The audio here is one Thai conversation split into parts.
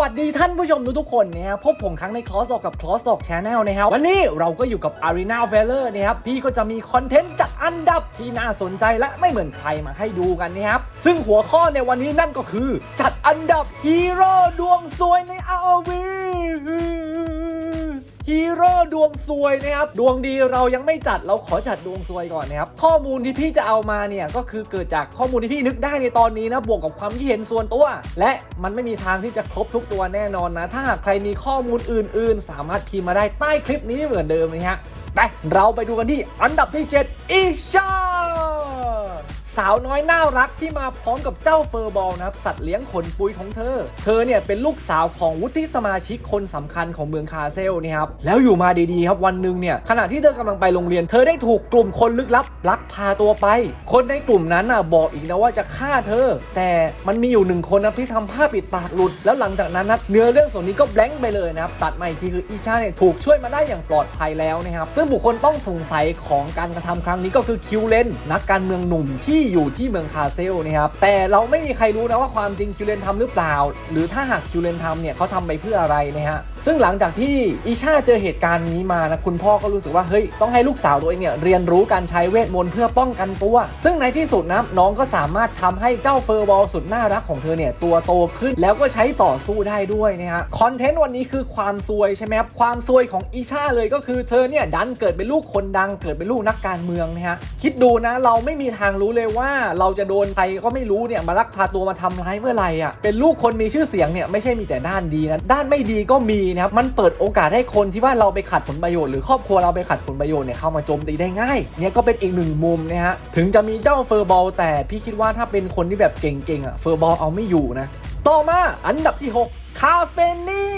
วัสดีท่านผู้ชมทุกๆคนนะครับพบผมครั้งในคลอสออกกับคลอสออกชาแนลนะครับวันนี้เราก็อยู่กับ Arena v a l o r นะครับพี่ก็จะมีคอนเทนต์จัดอันดับที่น่าสนใจและไม่เหมือนใครมาให้ดูกันนะครับซึ่งหัวข้อในวันนี้นั่นก็คือ จัดอันดับฮีโร่ดวงสวยใน ROV ฮีโร่ดวงซวยนะครับดวงดีเรายังไม่จัดเราขอจัดดวงซวยก่อนนะครับข้อมูลที่พี่จะเอามาเนี่ยก็คือเกิดจากข้อมูลที่พี่นึกได้ในตอนนี้นะบวกกับความคิดเห็นส่วนตัว และมันไม่มีทางที่จะครบทุกตัวแน่นอนนะ ถ้าหากใครมีข้อมูลอื่น ๆ สามารถพิมพ์มาได้ใต้คลิปนี้เหมือนเดิมนะฮะไปเราไปดูกันที่อันดับที่ 7 อิชา สาวน้อยน่ารักที่มาพร้อมกับเจ้าเฟอร์บอลนะครับ สัตว์เลี้ยงขนปุยของเธอ เธอเนี่ยเป็นลูกสาวของวุฒิสมาชิกคนสำคัญของเมืองคาเซลนี่ยครับ แล้วอยู่มาดีๆครับวันหนึ่งเนี่ยขณะที่เธอกำลังไปโรงเรียน เธอได้ถูกกลุ่มคนลึกลับลักพาตัวไป คนในกลุ่มนั้นน่ะบอกอีกนะว่าจะฆ่าเธอ แต่มันมีอยู่หนึ่งคนนะที่ทำผ้าปิดปากหลุด แล้วหลังจากนั้นนะเนื้อเรื่องส่วนนี้ก็แบงค์ไปเลยนะครับตัดมาอีกทีคืออีชาเนี่ยถูกช่วยมาได้อย่างปลอดภัยแล้วนะครับซึ่งบุคคลต้องสงสัยของการกระทำครั้งนี้ก็คือคิวเลนนักการเมืองหนุ่มที่อยู่ที่เมืองคาเซลนะครับแต่เราไม่มีใครรู้นะว่าความจริงคิวเลนทำหรือเปล่า หรือถ้าหากคิวเลนทำเนี่ยเขาทำไปเพื่ออะไรนะฮะซึ่งหลังจากที่อีชาเจอเหตุการณ์นี้มานะคุณพ่อก็รู้สึกว่าเฮ้ยต้องให้ลูกสาวตัวเองเนี่ยเรียนรู้การใช้เวทมนต์เพื่อป้องกันตัว ซึ่งในที่สุดนะน้องก็สามารถทำให้เจ้าเฟอร์บอลสุดน่ารักของเธอเนี่ยตัวโตขึ้นแล้วก็ใช้ต่อสู้ได้ด้วยนะฮะคอนเทนต์วันนี้คือความซวยใช่ไหมครับความซวยของอีชาเลยก็คือเธอเนี่ยดันเกิดเป็นลูกคนดัง เกิดเป็นลูกนักการเมืองนะฮะคิดดูนะเราไม่มีทางรู้เลยว่าเราจะโดนใครก็ไม่รู้เนี่ยมาลักพาตัวมาทำร้ายเมื่อไหร่อะเป็นลูกคนมีชื่อเสียงเนี่ยไม่ใช่มีแต่ด้านดีนะด้านไม่ดีก็มีนะครับมันเปิดโอกาสให้คนที่ว่าเราไปขัดผลประโยชน์หรือครอบครัวเราไปขัดผลประโยชน์เนี่ยเข้ามาโจมตีได้ง่ายเนี่ยก็เป็นอีกหนึ่งมุมนะฮะถึงจะมีเจ้าเฟอร์บอลแต่พี่คิดว่าถ้าเป็นคนที่แบบเก่งๆอะเฟอร์บอลเอาไม่อยู่นะต่อมาอันดับที่ 6 คาเฟนี่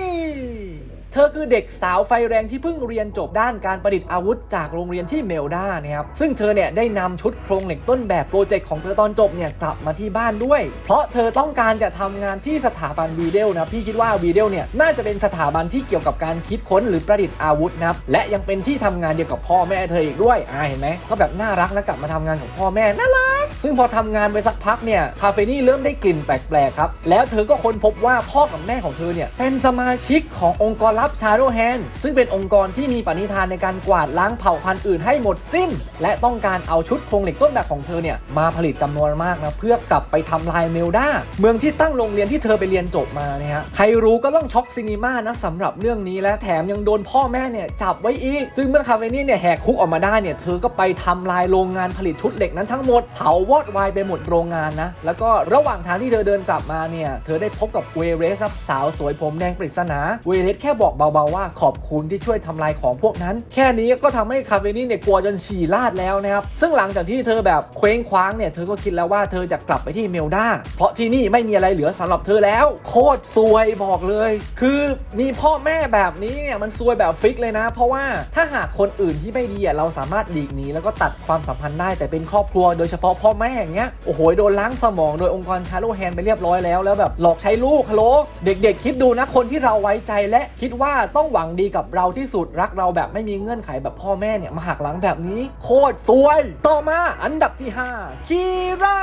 เธอคือเด็กสาวไฟแรงที่เพิ่งเรียนจบด้านการประดิษฐ์อาวุธจากโรงเรียนที่เมลดานะครับซึ่งเธอเนี่ยได้นำชุดโครงเหล็กต้นแบบโปรเจกต์ของเธอตอนจบเนี่ยกลับมาที่บ้านด้วย เพราะเธอต้องการจะทำงานที่สถาบันวีเดลนะพี่คิดว่าวีเดลเนี่ยน่าจะเป็นสถาบันที่เกี่ยวกับการคิดค้นหรือประดิษฐ์อาวุธนะและยังเป็นที่ทำงานเดียวกับพ่อแม่เธออีกด้วยอ่าเห็นไหมก็แบบน่ารักนะกลับมาทำงานของพ่อแม่น่ารักซึ่งพอทำงานไปสักพักเนี่ยคาเฟนี่เริ่มได้กลิ่นแปลกๆครับแล้วเธอก็ค้นพบว่าพ่อกับแม่ของเธอเนี่ยเป็นสมาชิกขององค์กรลัับชาโดแฮนซึ่งเป็นองค์กรที่มีปณิธานในการกวาดล้างเผ่าพันธุ์อื่นให้หมดสิ้น และต้องการเอาชุดโครงเหล็กต้นแบบของเธอเนี่ยมาผลิตจำนวนมากนะเพื่อกลับไปทำลายเมลดาเมืองที่ตั้งโรงเรียนที่เธอไปเรียนจบมาเนี่ยฮะใครรู้ก็ต้องช็อกซินิมานะสำหรับเรื่องนี้และแถมยังโดนพ่อแม่เนี่ยจับไว้อีก ซึ่งเมื่อคาเฟนี่เนี่ยแหกคุกออกมาได้เนี่ยเธอก็ไปทำลายโรงงานผลิตชุดเหล็กนั้นทั้งหมดเผาวอดวายไปหมดโรงงานนะแล้วก็ระหว่างทางที่เธอเดินกลับมาเนี่ยเธอได้พบกับเวเรสสาวสวยผมแดงปริศนาเวเรสแค่บอกเบาๆว่าขอบคุณที่ช่วยทำลายของพวกนั้น แค่นี้ก็ทำให้คาเฟนี่เนี่ยกลัวจนฉี่ลาดแล้วนะครับซึ่งหลังจากที่เธอแบบเคว้งคว้างเนี่ยเธอก็คิดแล้วว่าเธอจะกลับไปที่เมลดาเพราะที่นี่ไม่มีอะไรเหลือสำหรับเธอแล้ว โคตรซวยบอกเลย คือมีพ่อแม่แบบนี้เนี่ยมันซวยแบบฟิกเลยนะ เพราะว่าถ้าหากคนอื่นที่ไม่ดีอะเราสามารถหลีกหนีแล้วก็ตัดความสัมพันธ์ได้แต่เป็นครอบครัวโดยเฉพาะพ่อแม่อย่างเงี้ยโอ้โหโดนล้างสมองโดยองค์กรชาโลแฮนไปเรียบร้อยแล้วแล้วแบบหลอกใช้ลูกฮัลโหลเด็ก ๆ คิดดูนะคนที่เราไว้ใจและคิดว่าว่าต้องหวังดีกับเราที่สุดรักเราแบบไม่มีเงื่อนไขแบบพ่อแม่เนี่ยมาหักหลังแบบนี้ โคตรซวย ต่อมาอันดับที่ 5 คีรา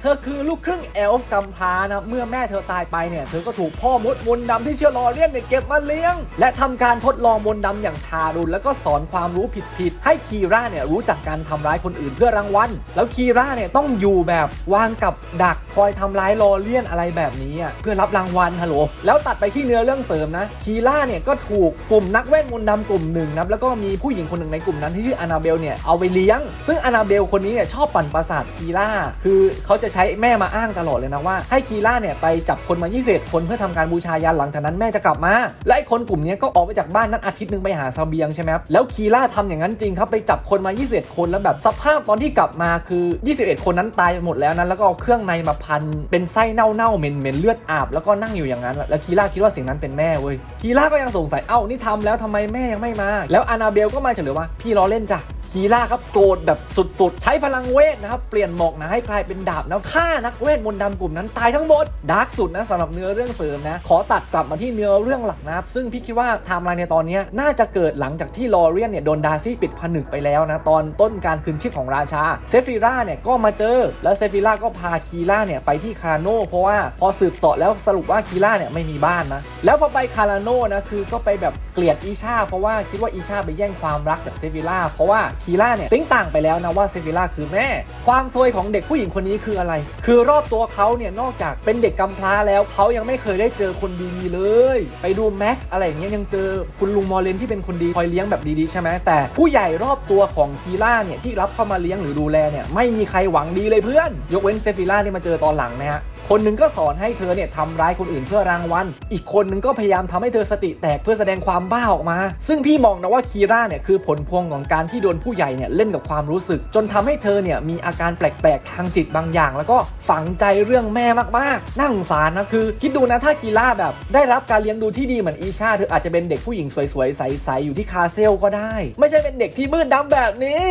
เธอคือลูกครึ่งเอลฟ์กำพานะเมื่อแม่เธอตายไปเนี่ยเธอก็ถูกพ่อมดมนดำที่เชื่อรอเลี้ยงเนี่ยเก็บมาเลี้ยง และทำการทดลองมนดำอย่างทารุณแล้วก็สอนความรู้ผิดๆให้คีราเนี่ยรู้จักการทำร้ายคนอื่นเพื่อรางวัลแล้วคีราเนี่ยต้องอยู่แบบวางกับดักคอยทำร้ายรอเลียนอะไรแบบนี้อะเพื่อรับรางวัลฮัลโหลแล้วตัดไปที่เนื้อเรื่องเสริมนะคีราเนี่ยก็ถูกกลุ่มนักเวทมนต์ดำกลุ่มหนึ่งนะแล้วก็มีผู้หญิงคนหนึ่งในกลุ่มนั้นที่ชื่ออานาเบลเนี่ยเอาไปเลี้ยง ซึ่งอานาเบลคนนี้เนี่ยชอบปั่นประสาทคีราคือเขาจะใช้แม่มาอ้างตลอดเลยนะว่า ให้คีราเนี่ยไปจับคนมา 20 คนเพื่อทำการบูชายันหลังจากนั้นแม่จะกลับมา และไอ้คนกลุ่มนี้ก็ออกไปจากบ้านนั้นอาทิตย์หนึงไปหาซาเบียงใช่ไหมครับแล้วคีราทำอย่างนั้นจริงครับไปจับคนมา 21 คนแล้วแบบสภาพตอนที่กลับมาคือ 21 คนนั้นตายหมดแล้วนั้นแล้วก็เอาเครื่องในมาพันเป็นไส้เน่าๆเหม็นๆเลือดอาบแล้วก็นั่งอยู่อย่างนั้นแล้วคีราคิดว่าสิ่งนั้นเป็นแม่เว้ยคีราก็ยังสงสัยเอ้านี่ทำแล้วทำไมแม่ยังไม่มา แล้วอานาเบลก็มาเฉลยว่าพี่ล้อเล่นจ้ะ คีล่าครับโกรธแบบสุดๆ ใช้พลังเวทนะครับ เปลี่ยนหมอกนะให้กลายเป็นดาบนะฆ่านักเวทมนต์ดำกลุ่มนั้นตายทั้งหมดดาร์กสุดนะสำหรับเนื้อเรื่องเสริมนะ ขอตัดกลับมาที่เนื้อเรื่องหลักนะครับ ซึ่งพี่คิดว่าไทม์ไลน์ในตอนนี้น่าจะเกิดหลังจากที่ลอเรียนเนี่ยโดนดาร์ซี่ปิดผนึกไปแล้วนะตอนต้นการคืนชีพของราชาเซฟิร่าเนี่ยก็มาเจอ แล้วเซฟิร่าก็พาคีล่าเนี่ยไปที่คาราโนเพราะว่าพอสืบเสาะแล้วสรุปว่าคีล่าเนี่ยไม่มีบ้านนะแล้วพอไปคาราโนนะคือก็ไปแบบเกลียดอีชา เพราะว่าคิดว่าอีชาไปแย่งความรักจากเซฟิล่าเพราะว่าคีล่าเนี่ยติ้งต่างไปแล้วนะว่าเซฟิล่าคือแม่ ความซวยของเด็กผู้หญิงคนนี้คืออะไร คือรอบตัวเขาเนี่ยนอกจากเป็นเด็กกำพร้าแล้วเขายังไม่เคยได้เจอคนดีๆเลย ไปดูแม็กอะไรอย่างเงี้ยยังเจอคุณลุงมอเลนที่เป็นคนดีคอยเลี้ยงแบบดีๆใช่ไหมแต่ผู้ใหญ่รอบตัวของคีล่าเนี่ยที่รับเข้ามาเลี้ยงหรือดูแลเนี่ยไม่มีใครหวังดีเลยเพื่อน ยกเว้นเซฟิล่าที่มาเจอตอนหลังนะฮะ คนหนึ่งก็สอนให้เธอเนี่ยทำร้ายคนอื่นเพื่อรางวัล อีกคนหนึ่งก็พยายามทำให้เธอสติแตกเพื่อแสดงความบ้าออกมา ซึ่งพี่มองนะว่าคีร่าเนี่ยคือผลพวงของการที่โดนผู้ใหญ่เนี่ยเล่นกับความรู้สึก จนทำให้เธอเนี่ยมีอาการแปลกๆทางจิตบางอย่าง แล้วก็ฝังใจเรื่องแม่มากๆ นั่งสารนะคือ คิดดูนะถ้าคีร่าแบบ ได้รับการเลี้ยงดูที่ดีเหมือนอีชาเธออาจจะเป็นเด็กผู้หญิงสวยๆใสๆอยู่ที่คาเซลก็ได้ ไม่ใช่เป็นเด็กที่มืดดำแบบนี้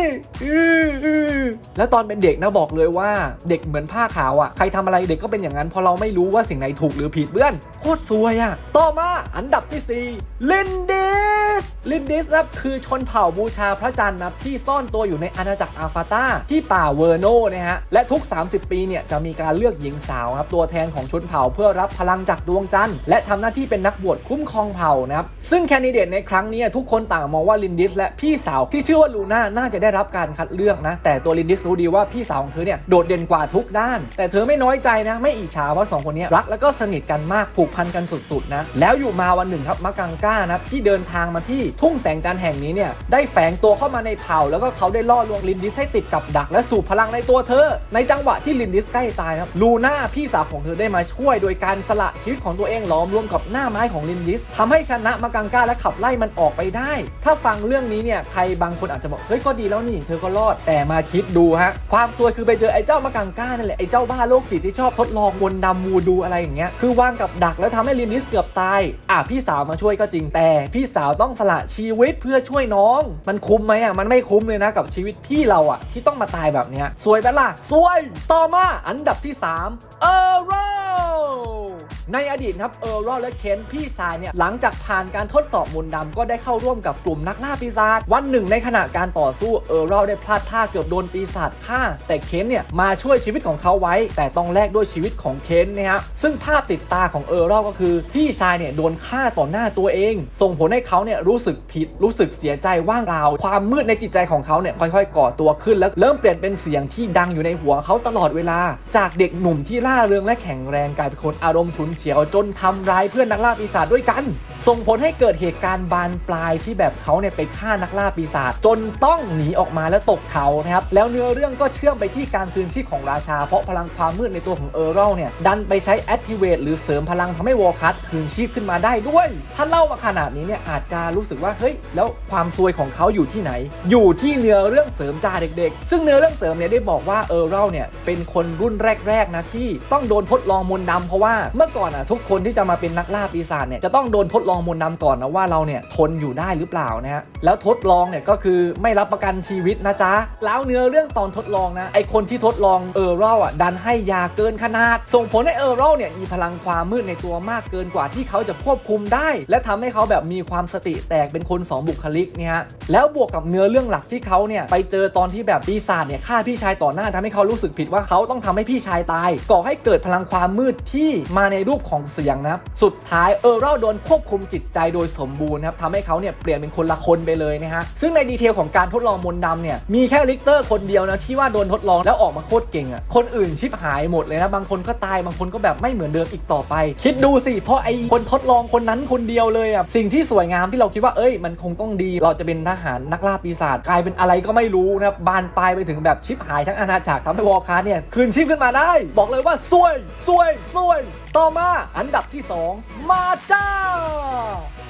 แล้วตอนเป็นเด็กนะบอกเลยว่าเด็กเหมือนผ้าขาวอะ่ะใครทำอะไรเด็กก็เป็นอย่างนั้นพอเราไม่รู้ว่าสิ่งไหนถูกหรือผิดเพื่อนโคตรซวยอะ่ะต่อมาอันดับที่4ลินดิสลินดิสนะครับคือชนเผ่าบูชาพระจันทร์นะครับที่ซ่อนตัวอยู่ในอาณาจักรอาฟาตาที่ป่าเวอร์โนนะฮะและทุก 30 ปีเนี่ยจะมีการเลือกหญิงสาวครับตัวแทนของชนเผ่าเพื่อรับพลังจากดวงจันทร์และทำหน้าที่เป็นนักบวชคุ้มครองเผ่านะครับซึ่งแคนดิเดตในครั้งนี้ทุกคนต่างมองว่าลินดิสและพี่สาวที่ชื่อว่าลูน่าน่าจะได้รับการคัดเลือกนะแต่ตัวลินดิสรู้ดีว่าพี่สาวของเธอเนี่ยโดดเด่นกว่าทุกด้าน แต่เธอไม่น้อยใจนะไม่อิจฉาว่าสองคนนี้รักแล้วก็สนิทกันมากผูกพันกันสุดๆนะแล้วอยู่มาวันหนึ่งครับมักกังก้านะที่เดินทางมาที่ทุ่งแสงจันทร์แห่งนี้เนี่ยได้แฝงตัวเข้ามาในเผ่า แล้วก็เขาได้ล่อลวงลินดิสให้ติดกับดัก และสูบพลังในตัวเธอ ในจังหวะที่ลินดิสใกล้ตายครับลูน่าพี่สาวของเธอได้มาช่วย โดยการสละชีวิตของตัวเองหลอมรวมกับหน้าไม้ของลินดิสทำให้ชนะมักกังก้าและขับไล่มันออกไปได้ ถ้าฟังเรื่องนี้เนี่ยใครบางคนอาจจะบอกเฮ้ยก็ดีแล้วนี่เธอก็รอดแต่มาคิดดูฮะ ความซวยคือไปเจอไอ้เจ้ามักกังก้านั่นแหละไอ้เจ้าบ้าโรคจิตที่ชอบทดลองมนต์ดำมูดูอะไรอย่างเงี้ยคือวางกับดักแล้วทำให้ลินดิสเกือบตายอะพี่สาวมาช่วยก็จริงแต่ พี่สาวต้องสละชีวิตเพื่อช่วยน้อง มันคุ้มไหมอะมันไม่คุ้มเลยนะกับชีวิตพี่เราอะที่ต้องมาตายแบบเนี้ยสวยไหมล่ะสวยต่อมาอันดับที่ 3 เออร์โร ในอดีตครับเออร์โรและเคนพี่ชายเนี่ยหลังจากผ่านการทดสอบมนต์ดำก็ได้เข้าร่วมกับกลุ่มนักล่าปีศาจวันหนึ่งในขณะการต่อสู้เออร์โรได้พลาดท่าเกือบโดนปีศาจฆ่า แต่เคนเนี่ยมาช่วยชีวิตของเขาไว้ แต่ต้องแลกด้วยชีวิตของเคนนะฮะซึ่งภาพติดตาของเออร์โรก็คือพี่ชายเนี่ยโดนฆ่าต่อหน้าตัวเอง ส่งผลให้เขาเนี่ยรู้สึกผิดรู้สึกเสียใจว่างเปล่าความมืดในจิตใจของเขาเนี่ยค่อยๆ ก่อตัวขึ้นแล้วเริ่มเปลี่ยนเป็นเสียงที่ดังอยู่ในหัวเขาตลอดเวลา จากเด็กหนุ่มที่ล่าเริงและแข็งแรงกลายเป็นคนอารมณ์ฉุนเฉียวจนทำร้ายเพื่อนนักล่าปีศาจด้วยกัน ส่งผลให้เกิดเหตุการณ์บานปลายที่แบบเขาเนี่ยไปฆ่านักล่าปีศาจจนต้องหนีออกมาแล้วตกเขานะครับแล้วเนื้อเรื่องก็เชื่อมไปที่การคืนชีพของราชา เพราะพลังความมืดในตัวของเออร์เรลเนี่ยดันไปใช้ activate หรือเสริมพลังทำให้วอลคัสคืนชีพขึ้นมาได้ด้วย ถ้าเล่ามาขนาดนี้เนี่ยอาจจะรู้สึกว่าเฮ้ยแล้วความซวยของเขาอยู่ที่ไหน อยู่ที่เนื้อเรื่องเสริมจ่าเด็กๆ ซึ่งเนื้อเรื่องเสริมเนี่ยได้บอกว่าเออร์เรลเนี่ยเป็นคนรุ่นแรกๆนะที่ต้องโดนทดลองมนต์ดำเพราะว่าเมื่อก่อนอะทุกคนที่จะมาเป็นนักล่าปีศาจเนี่ยจะต้องโดนทดลองมนต์ดำก่อนนะว่าเราเนี่ยทนอยู่ได้หรือเปล่านะฮะแล้วทดลองเนี่ยก็คือไม่รับประกันชีวิตนะจ๊ะแล้วเนื้อเรื่องตอนทดลองนะไอคนที่ทดลองเออร์เรลอะดันให้ยาเกินขนาด ส่งผลให้เออร์เรลเนี่ยมีพลังความมืดในตัวมากเกินกว่าที่เขาจะควบคุมได้ และทำให้เขาแบบมีความสติแตกเป็นคนสองบุคลิกเนี่ยฮะแล้วบวกกับเนื้อเรื่องหลักที่เขาเนี่ยไปเจอตอนที่แบบปีศาจเนี่ยฆ่าพี่ชายต่อหน้าทำให้เขารู้สึกผิดว่าเขาต้องทำให้พี่ชายตาย ก่อให้เกิดพลังความมืดที่มาในรููปของเสียงนะครับ สุดท้ายเออร์เรลโดนควบคุมจิตใจโดยสมบูรณ์ครับทำให้เขาเนี่ยเปลี่ยนเป็นคนละคนไปเลยนะฮะ ซึ่งในดีเทลของการทดลองมนต์ดำเนี่ยมีแค่ลิกเตอร์คนเดียวนะที่ว่าโดนทดลองแล้วออกมาโคตรเก่งอะ่ะคนอื่นชิบหายหมดเลยนะบางคนก็ตายบางคนก็แบบไม่เหมือนเดิมอีกต่อไป คิดดูสิเพราะไอ้คนทดลองคนนั้นคนเดียวเลยอะ่ะสิ่งที่สวยงามที่เราคิดว่าเอ้ยมันคงต้องดี เราจะเป็นทหารนักล่าปีศาจกลายเป็นอะไรก็ไม่รู้นะบบานปลายไปถึงแบบชิบหายทั้งอาณาจักรทำให้วอลคาร์เนี่ยคืนชีพขึ้นมาได้ บอกเลยว่าซวยซวยซวยต่อมาอันดับที่ 2 มาจ้า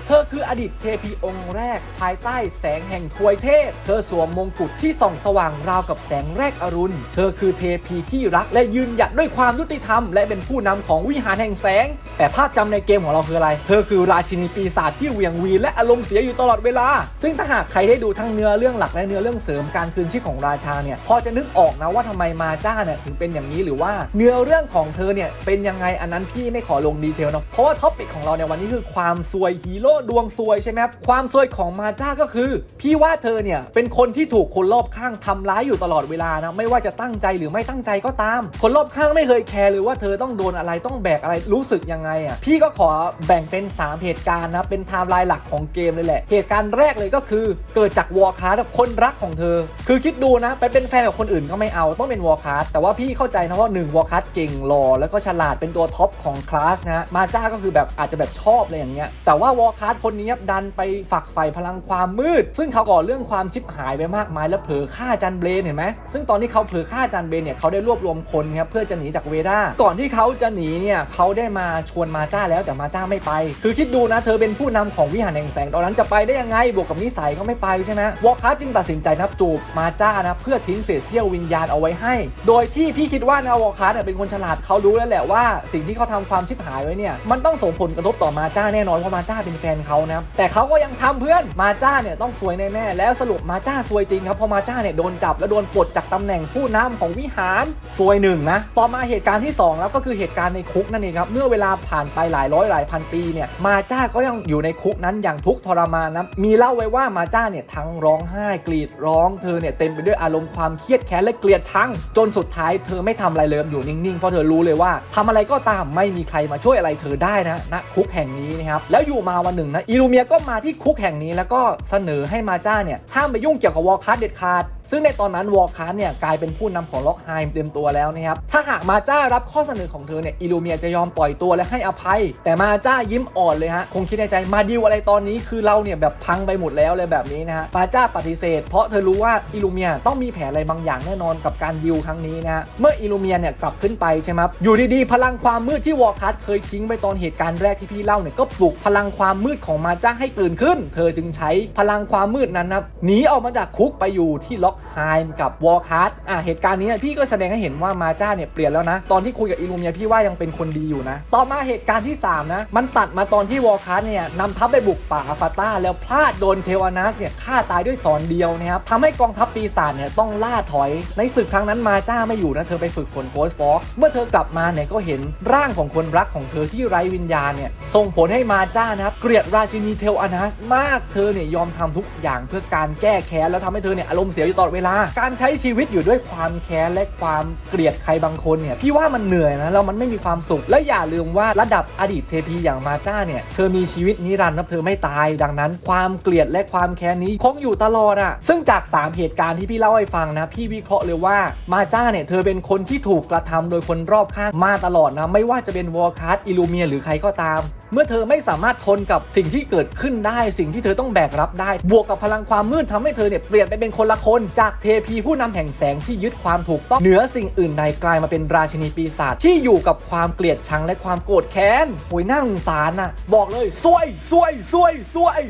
เธอคืออดีตเทพีองค์แรก ภายใต้แสงแห่งทวยเทพ เธอสวมมงกุฎที่ส่องสว่างราวกับแสงแรกอรุณ เธอคือเทพีที่รักและยืนหยัดด้วยความยุติธรรม และเป็นผู้นำของวิหารแห่งแสง แต่ภาพจำในเกมของเราคืออะไร เธอคือราชินีปีศาจที่เหวียงวีและอารมณ์เสียอยู่ตลอดเวลา ซึ่งถ้าหากใครได้ดูทั้งเนื้อเรื่องหลักและเนื้อเรื่องเสริมการคืนชีพของราชาเนี่ยพอจะนึกออกนะว่าทำไมมาจ้าเนี่ยถึงเป็นอย่างนี้หรือว่าเนื้อเรื่องของเธอเนี่ยเป็นยังไงอันนั้นพี่ไม่ขอลงดีเทลนะเพราะว่าท็อปิกของเราในวันนี้คือความซวยฮีโร่ดวงซวยใช่ไหมครับความซวยของมาจ้าก็คือ พี่ว่าเธอเนี่ยเป็นคนที่ถูกคนรอบข้างทำร้ายอยู่ตลอดเวลานะไม่ว่าจะตั้งใจหรือไม่ตั้งใจก็ตาม คนรอบข้างไม่เคยแคร์เลยว่าเธอต้องโดนอะไรต้องแบกอะไรรู้สึกยังไงอะพี่ก็ขอแบ่งเป็น 3 เหตุการณ์นะเป็นไทม์ไลน์หลักของเกมเลยแหละ เหตุการณ์แรกเลยก็คือเกิดจากวอร์คาร์คนรักของเธอ คือคิดดูนะไปเป็นแฟนกับคนอื่นก็ไม่เอาต้องเป็นวอร์คาร์แต่ว่าพี่เข้าใจนะว่าหนึ่งวอร์คาร์เก่งหล่อแล้วก็ฉลาดเป็นตัวท็อปของคลาสนะมาจ้าก็คือแบบอาจจะแบบชอบอะไรอย่างเงี้ยแต่ว่าวอร์คาร์คนนี้ดันไปฝักใฝ่พลังความมืด ซึ่งเขาก่อเรื่องความชิบหายไปมากมายแล้วเผลอฆ่าจันเบรนเห็นไหมซึ่งตอนที่เขาเผลอฆ่าจันเบรนเนี่ยเขาได้รวบรวมคนครับเพื่อจะหนีจากเวด้าก่อนที่เขาจะหนีเนี่ยเขาได้มาชวนมาจ้าแล้วแต่มาจ้าไม่ไป คือคิดดูนะเธอเป็นผู้นำของวิหารแห่งแสงตอนนั้นจะไปได้ยังไงบวกกับนิสัยเขาไม่ไปใช่ไหมวอร์คาร์จึงตัดสินใจนับจูบมาจ้านะเพื่อทิ้งเศษเสี้ยววิญญาณเอาไว้ให้ โดยที่พี่คิดว่านะวอร์คาร์เนี่ยเป็นคนฉลาดเขารู้แล้วแหละว่า สิ่งที่เขาทำความชิบหายไว้เนี่ยมันต้องส่งผลกระทบต่อมาจ้าแน่นอนเพราะมาจ้าเป็นแฟนเขานะแต่เขาก็ยังทำเพื่อนมาจ้าเนี่ยต้องซวยแน่ๆแล้วสรุปมาจ้าซวยจริงครับพราะมาจ้าเนี่ยโดนจับและโดนปลดจากตำแหน่งผู้นำของวิหารซวยหนึ่งนะต่อมาเหตุการณ์ที่สองแล้วก็คือเหตุการณ์ในคุกนั่นเองครับเมื่อเวลาผ่านไปหลายร้อยหลายพันปีเนี่ยมาจ้าก็ยังอยู่ในคุกนั้นอย่างทุกข์ทรมานนะมีเล่าไว้ว่ามาจ้าเนี่ยทั้งร้องไห้กรีดร้องเธอเนี่ยเต็มไปด้วยอารมณ์ความเครียดแค้นและเกลียดชังจนสุดท้ายเธอไม่ทำอะไรเลยอยู่นิ่งๆ เพราะเธอรู้เลยว่าทำอะไรก็ตามไม่มีใครมาช่วยอะไรเธอได้นะณคุกแห่งนี้นะครับแล้วอยู่มาวันหนึ่งนะ อิลูเมียก็มาที่คุกแห่งนี้แล้วก็เสนอให้มาจ้าเนี่ยห้ามไปยุ่งเกี่ยวกับวอลคัสเด็ดขาด ซึ่งในตอนนั้นวอลคัสเนี่ยกลายเป็นผู้นำของล็อกไฮม์เต็มตัวแล้วนะครับ ถ้าหากมาจ้ารับข้อเสนอของเธอเนี่ยอิลูเมียจะยอมปล่อยตัวและให้อภัย แต่มาจ้ายิ้มอ่อนเลยฮะ คงคิดในใจมาดิวอะไรตอนนี้คือเราเนี่ยแบบพังไปหมดแล้วเลยแบบนี้นะฮะ มาจ้าปฏิเสธ เพราะเธอรู้ว่าอิลูเมียต้องมีแผนอะไรบางอย่างแน่นอนกับการดิวครั้งนี้นะเมื่ออิลูเมียเนี่ยกลับขึ้นไปใช่ไหมอยู่ดีๆพลังความมืดที่วอลคัสเคยทิ้งไปตอนเหตุการณ์แรกที่พี่เล่าเนี่ยก็ปลุกพลังความมืดของมาจ้าให้ตื่นขึ้น เธอจึงใช้พลังความมืดนั้นนะหนีออกมาจากคุกไปอยู่ที่ล็อกไฮม์กับวอลคัสอะเหตุการณ์นี้พี่ก็แสดงให้เห็นว่ามาจ้าเนี่ยเปลี่ยนแล้วนะ ตอนที่คุยกับอิลูเมียพี่ว่ายังเป็นคนดีอยู่นะ ต่อมาเหตุการณ์ที่ 3 นะ มันตัดมาตอนที่วอลคัสเนี่ยนำทัพไปบุกป่าอาฟาต้า แล้วพลาดโดนเทวานัสเนี่ยฆ่าตายด้วยสอนเดียวนะครับทำให้กองทัพปีศาจเนี่ยต้องล่าถอย ในศึกครั้งนั้นมาจ้าไม่อยู่นะเธอไปฝึกฝนโกสฟอกเมื่อเธอกลับมาเนี่ยก็เห็นร่างของคนรักของเธอที่ไร้วิญญาณเนี่ยส่งผลให้มาจ้านะครับเกลียดราชินีเทวานัสมากเธอเนี่ยยอมทำทุกอย่างเพื่อการแก้แค้นแล้วทำให้เธอเนี่ยอารมณ์เสียอยู่ตอดเวลา การใช้ชีวิตอยู่ด้วยความแค้นและความเกลียดใครบางคนเนี่ยพี่ว่ามันเหนื่อยนะแล้วมันไม่มีความสุข และอย่าลืมว่าระดับอดีตเทพีอย่างมาจ้าเนี่ยเธอมีชีวิตนิรันดร์นะเธอไม่ตาย ดังนั้น ความเกลียดและความแค้นนี้คงอยู่ตลอดอะซึ่งจาก 3 เหตุการณ์ที่พี่เล่าให้ฟังนะพี่วิเคราะห์เลยว่ามาจ้าเนี่ยเธอเป็นคนที่ถูกกระทำโดยคนรอบข้างมาตลอดนะไม่ว่าจะเป็นวอลคัสอิลูเมียหรือใครก็ตาม เมื่อเธอไม่สามารถทนกับสิ่งที่เกิดขึ้นได้ สิ่งที่เธอต้องแบกรับได้ บวกกับพลังความมืดทำให้เธอเนี่ยเปลี่ยนไปเป็นคนละคนจากเทพีผู้นำแห่งแสงที่ยึดความถูกต้องเหนือสิ่งอื่นใดกลายมาเป็นราชินีปีศาจที่อยู่กับความเกลียดชังและความโกรธแค้นโอยน่าสงสารน่ะ บอกเลยซวยซวยซวยซวย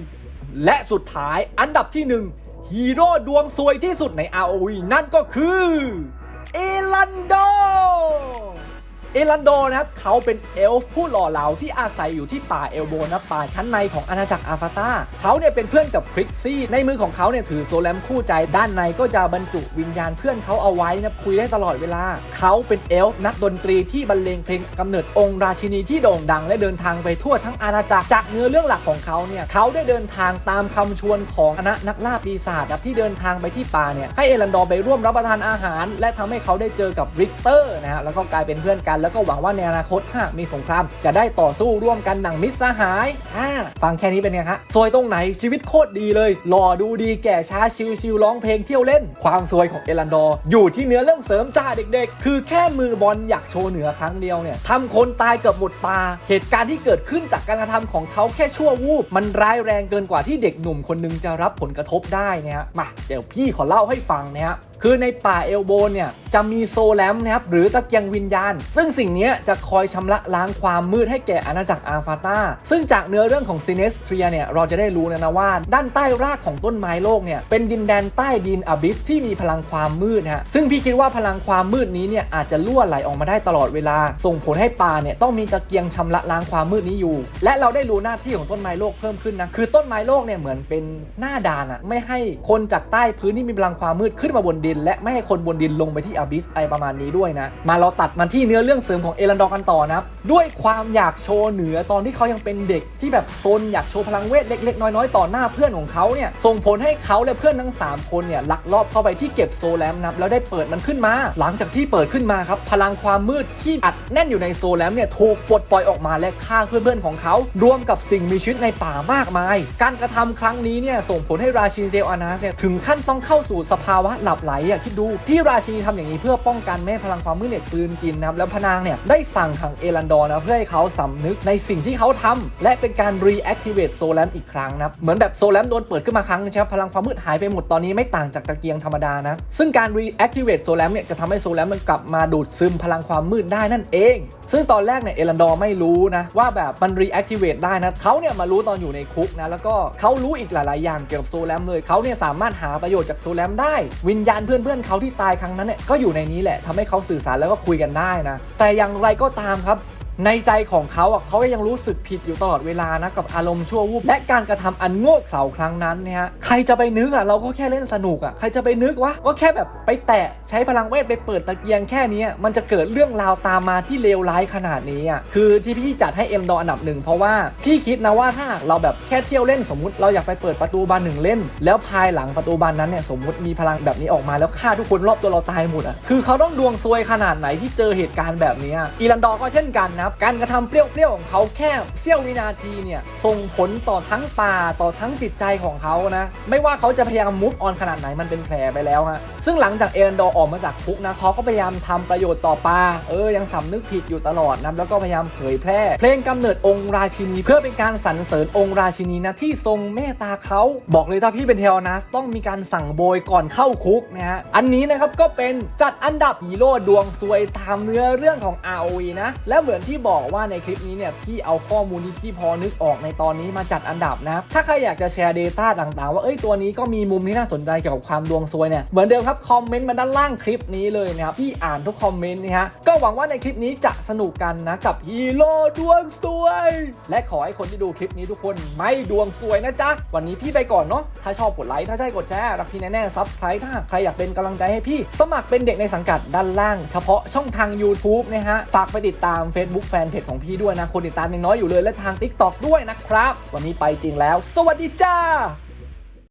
และสุดท้ายอันดับที่หนึ่งฮีโร่ดวงซวยที่สุดใน ROV นั่นก็คือเอลันโด เอลันโดนะครับเขาเป็นเอลฟ์ผู้หล่อเหลาที่อาศัยอยู่ที่ป่าเอลโบนะป่าชั้นในของอาณาจักรอาฟาตาเขาเนี่ยเป็นเพื่อนกับคริกซี่ ในมือของเขาเนี่ยถือโซแลมคู่ใจด้านในก็จะบรรจุวิญญาณเพื่อนเขาเอาไว้นะคุยได้ตลอดเวลา เขาเป็นเอลฟ์นักดนตรีที่บรรเลงเพลงกำเนิดองค์ราชินีที่โด่งดัง และเดินทางไปทั่วทั้งอาณาจักรจากเนื้อเรื่องหลักของเขาเนี่ยเขาได้เดินทางตามคำชวนของคณะนักล่าปีศาจที่เดินทางไปที่ป่าเนี่ยให้เอลันดอไปร่วมรับประทานอาหาร และทำให้เขาได้เจอกับริกเตอร์นะฮะแล้วก็กลายเป็นเพื่อนกันแล้วก็หวังว่าในอนาคตถ้ามีสงคราม จะได้ต่อสู้ร่วมกันหนังมิตรสหายอ่าฟังแค่นี้เป็นไงฮะซวยตรงไหนชีวิตโคตรดีเลย หล่อดูดีแก่ช้าชิวๆร้องเพลงเที่ยวเล่น ความซวยของเอลันดอร์อยู่ที่เนื้อเรื่องเสริมจ้าเด็กๆ คือแค่มือบอลอยากโชว์เหนือครั้งเดียวเนี่ยทำคนตายเกือบหมดตา เหตุการณ์ที่เกิดขึ้นจากการกระทำของเขาแค่ชั่ววูบมันร้ายแรงเกินกว่าที่เด็กหนุ่มคนหนึงจะรับผลกระทบได้นะฮะมาเดี๋ยวพี่ขอเล่าให้ฟังนะฮะ คือในป่าเอลโบนเนี่ยจะมีโซแลมนะครับหรือตะเกียงวิญญาณ ซึ่งสิ่งนี้จะคอยชำระล้างความมืดให้แก่อาณาจักรอาฟาตาซึ่งจากเนื้อเรื่องของซีเนสเทรียเนี่ยเราจะได้รู้นะนะว่า ด้านใต้รากของต้นไม้โลกเนี่ยเป็นดินแดนใต้ดินอบิสที่มีพลังความมืดฮะซึ่งพี่คิดว่าพลังความมืดนี้เนี่ยอาจจะล่วไหลออกมาได้ตลอดเวลา ส่งผลให้ป่าเนี่ยต้องมีตะเกียงชำระล้างความมืดนี้อยู่ และเราได้รู้หน้าที่ของต้นไม้โลกเพิ่มขึ้นนะคือต้นไม้โลกเนี่ยเหมือนเป็นหน้าด่านอะไม่ให้คนจากใต้พื้นที่มีพลังความมืดขึ้นมาบนดินและไม่ให้คนบนดินลงไปที่อบิสอะไรประมาณนี้ด้วยนะ มาเราตัดมาที่เนื้อเรื่องเสริมของเอรันดอร์กันต่อนะด้วยความอยากโชว์เหนือตอนที่เขายังเป็นเด็กที่แบบตนอยากโชว์พลังเวทเล็ก ๆ น้อยๆ ต่อหน้าเพื่อนของเขาเนี่ยส่งผลให้เขาและเพื่อนทั้ง 3 คนเนี่ยลักลอบเข้าไปที่เก็บโซแลมนับแล้วได้เปิดมันขึ้นมา หลังจากที่เปิดขึ้นมาครับพลังความมืดที่อัดแน่นอยู่ในโซแลมเนี่ยถูกปลดปล่อยออกมาและฆ่าเพื่อนๆของเขา รวมกับสิ่งมีชีวิตในป่ามากมาย การกระทำครั้งนี้เนี่ยส่งผลให้ราชินเดลอานาสเนี่ยถึงขั้นต้องเข้าสู่สภาวะหลับไหลอะคิดดูที่ราชีทำอย่างนี้เพื่อป้องกันแม่พลังความมืดเนี่ยปืนกินนะครับแล้วพนางเนี่ยได้สั่งขังเอรันดอร์นะเพื่อให้เขาสำนึกในสิ่งที่เขาทำและเป็นการรีแอคทีเวตโซแลมอีกครั้งนะเหมือนแบบโซแลมโดนเปิดขึ้นมาครั้งใช่ไหมพลังความมืดหายไปหมดตอนนี้ไม่ต่างจากตะเกียงธรรมดานะซึ่งการรีแอคทีเวตโซแลมเนี่ยจะทำให้โซแลมมันกลับมาดูดซึมพลังความมืดได้นั่นเองซึ่งตอนแรกเนี่ยเอรันดอร์ไม่รู้นะว่าแบบมันรีแอคทีเวตได้นะเขาเนี่ยมารู้ตอนอยู่ในคุกนะแล้วก็เขารู้อีกหลาย ๆ อย่างเกี่ยวกับโซแลมเลยเขาเนี่ยสามารถหาประโยชน์จากโซแลมได้ วิญญาณเพื่อน ๆเขาที่ตายครั้งนั้นเนี่ยก็อยู่ในนี้แหละทำให้เขาสื่อสารแล้วก็คุยกันได้นะแต่อย่างไรก็ตามครับ ในใจของเขาอะเขาก็ยังรู้สึกผิดอยู่ตลอดเวลานะกับอารมณ์ชั่ววูบและการกระทำอันโง่เขลาครั้งนั้นเนี่ยฮะใครจะไปนึกอะเราก็แค่เล่นสนุกอะใครจะไปนึกวะว่าแค่แบบไปแตะใช้พลังเวทไปเปิดตะเกียงแค่นี้มันจะเกิดเรื่องราวตามมาที่เลวร้ายขนาดนี้อะคือที่พี่จัดให้เอ็มดออันดับหนึ่งเพราะว่าพี่คิดนะว่าถ้าเราแบบแค่เที่ยวเล่นสมมติเราอยากไปเปิดประตูบานหนึ่งเล่น แล้วภายหลังประตูบานนั้นเนี่ยสมมติมีพลังแบบนี้ออกมาแล้วฆ่าทุกคนรอบตัวเราตายหมดอะคือเขาต้องดวงซวยขนาดไหนที่เจอเหตุการณ์แบบนี้อะอีรันดอก็เช่นกันนะครับ การกระทำเปรี้ยวเปรี้ยวของเขาแค่เสี้ยววินาทีเนี่ยส่งผลต่อทั้งป่าต่อทั้งจิตใจของเขานะไม่ว่าเขาจะพยายามมุฟออนขนาดไหนมันเป็นแผลไปแล้วฮะซึ่งหลังจากเอรันดอออกมาจากคุกนะเขาก็พยายามทำประโยชน์ต่อป่าเออยังสำนึกผิดอยู่ตลอดนะแล้วก็พยายามเผยแพร่ เพลงกำเนิดองค์ราชินีเพื่อเป็นการสรรเสริญองค์ราชินีนะที่ทรงเมตตาเขาบอกเลยถ้าพี่เป็นเทลนัสต้องมีการสั่งโบยก่อนเข้าคุกนะฮะอันนี้นะครับก็เป็นจัดอันดับฮีโร่ดวงซวยตามเนื้อเรื่องของ ROE นะและเหมือนที่ที่บอกว่าในคลิปนี้เนี่ยพี่เอาข้อมูลที่พี่พอนึกออกในตอนนี้มาจัดอันดับนะถ้าใครอยากจะแชร์ Data ต่างๆ ว่าเอ้ยตัวนี้ก็มีมุมที่น่าสนใจเกี่ยวกับความดวงซวยเนี่ยเหมือนเดิมครับคอมเมนต์มาด้านล่างคลิปนี้เลยนะครับพี่อ่านทุกคอมเมนต์นะฮะก็หวังว่าในคลิปนี้จะสนุกกันนะกับฮีโร่ดวงซวย และขอให้คนที่ดูคลิปนี้ทุกคนไม่ดวงซวยนะจ๊ะวันนี้พี่ไปก่อนเนาะถ้าชอบกดไลค์ถ้าใช่กดแชร์รักพี่แน่ๆซับสไครต์ถ้าใครอยากเป็นกำลังใจให้พี่ สมัครเป็นเด็กในสังกัดด้านล่าง เฉพาะช่องทาง YouTube นะฮะฝากไปติดตาม Facebook แฟนเพจของพี่ด้วยนะ คนติดตามยังน้อยอยู่เลยและทาง TikTok ด้วยนะครับ วันนี้ไปจริงแล้ว สวัสดีจ้า